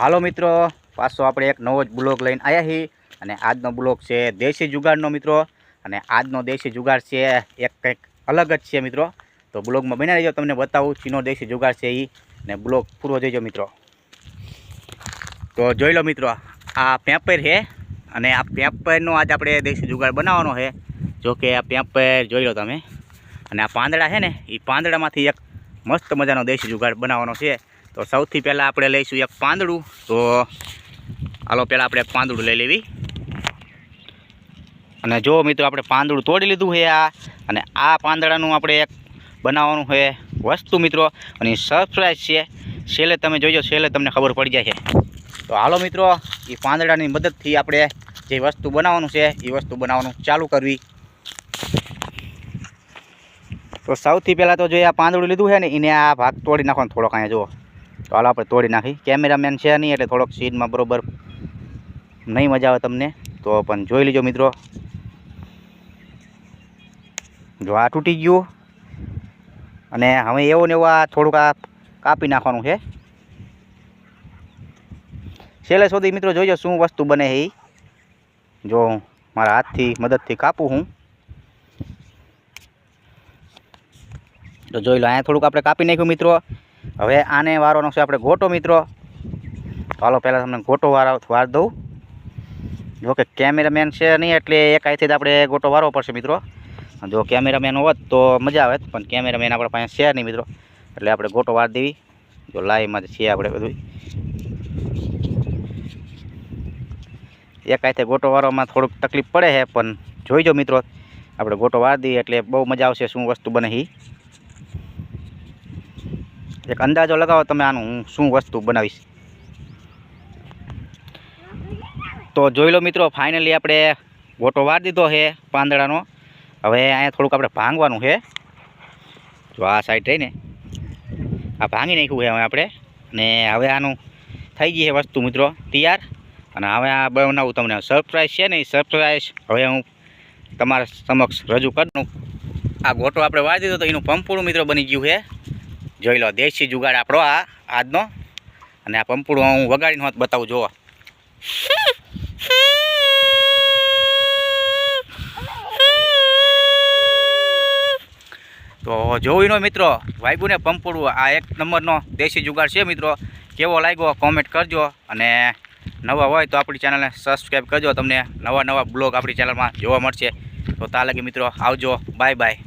હાલો મિત્રો, પાછો આપણે એક નવો જ બ્લોગ લઈને આવ્યા છીએ અને આજનો બ્લોગ છે દેશી જુગાડનો મિત્રો. અને આજનો દેશી જુગાડ છે એક કંઈક અલગ જ છે મિત્રો. તો બ્લોગમાં બની રહેજો, તમને બતાવું ચીનો દેશી જુગાડ છે એ અને બ્લોગ પૂરો જોઈજો મિત્રો. તો જોઈ લો મિત્રો, આ પેપર છે. અને આ પેપરનો આજ આપણે દેશી જુગાડ બનાવવાનો છે. જો કે આ પેપર જોઈ લો તમે. અને આ પાંદડા છે ને એ પાંદડામાંથી એક મસ્ત મજાનો દેશી જુગાડ બનાવવાનો છે. તો સૌથી પહેલાં આપણે લઈશું એક પાંદડું. તો હાલો પહેલાં આપણે એક પાંદડું લઈ લેવી. અને જો મિત્રો આપણે પાંદડું તોડી લીધું છે આ, અને આ પાંદડાનું આપણે એક બનાવવાનું છે વસ્તુ મિત્રો, અને સરપ્રાઈઝ છે. છેલ્લે તમે જોઈજો છેલ્લે તમને ખબર પડી જાય છે. તો હાલો મિત્રો એ પાંદડાની મદદથી આપણે જે વસ્તુ બનાવવાનું છે એ વસ્તુ બનાવવાનું ચાલુ કરવી. તો સૌથી પહેલાં તો જે આ પાંદડું લીધું છે ને, એને આ ભાગ તોડી નાખવાનો થોડોક અહીંયા જુઓ. તો હાલો આપણે તોડી નાખી. કેમેરામેન છે નહીં એટલે થોડોક સીનમાં બરોબર નહીં મજા આવે તમને. તો પણ જોઈ લીજો મિત્રો. જો આ તૂટી ગયું. અને હવે એવું ને એવું આ થોડુંક આ કાપી નાખવાનું છે. છેલ્લે સુધી મિત્રો જોઈજો શું વસ્તુ બને છે ઈ. જો હું મારા હાથથી મદદથી કાપું હું. તો જોઈ લો, અહીંયા થોડુંક આપણે કાપી નાખ્યું મિત્રો. હવે આને વારવાનો છે આપણે ગોટો, મિત્રો. તો હાલો, પહેલાં તમને ગોટો વાર વાર દઉં. જો કે કેમેરામેન છે નહીં, એટલે એક આઈથી જ આપણે ગોટો વારવો પડશે, મિત્રો. જો કેમેરામેન હોત તો મજા આવે, પણ કેમેરામેન આપણા પાસે છે નહીં, મિત્રો. એટલે આપણે ગોટો વાર દેવી. જો લાઈવમાં જ છીએ આપણે બધું એક આઈથી ગોટો વારવામાં થોડુંક તકલીફ પડે છે, પણ જોઈજો, મિત્રો. આપણે ગોટો વાર દઈએ એટલે બહુ મજા આવશે, શું વસ્તુ બને એ એક અંદાજો લગાવો તમે આનું હું શું વસ્તુ બનાવીશ. તો જોઈ લો મિત્રો ફાઇનલી આપણે ગોટો વાર દીધો છે પાંદડાનો. હવે અહીંયા થોડુંક આપણે ભાંગવાનું છે. જો આ સાઈડ રહીને આ ભાંગી નાખ્યું છે હવે આપણે. ને હવે આનું થઈ ગઈ છે વસ્તુ મિત્રો તૈયાર. અને હવે આ બનાવું તમને સરપ્રાઈઝ છે ને સરપ્રાઈઝ હવે હું તમારા સમક્ષ રજૂ કરું. આ ગોટો આપણે વાળી દીધો તો એનું પંપુડું મિત્રો બની ગયું છે. જોઈ લો, દેશી જુગાડ આપણો આ, આજનો. અને આ પંપુડું હું વગાડીને હોત બતાવું, જુઓ. તો જોઈનો મિત્રો, વાગ્યું ને પંપુડું, આ એક નંબરનો દેશી જુગાડ છે મિત્રો. કેવો લાગ્યો કોમેન્ટ કરજો અને નવા હોય તો આપણી ચેનલને સબસ્ક્રાઈબ કરજો. તમને નવા નવા બ્લોગ આપણી ચેનલમાં જોવા મળશે. તો ત્યાં લગી મિત્રો, આવજો. Bye bye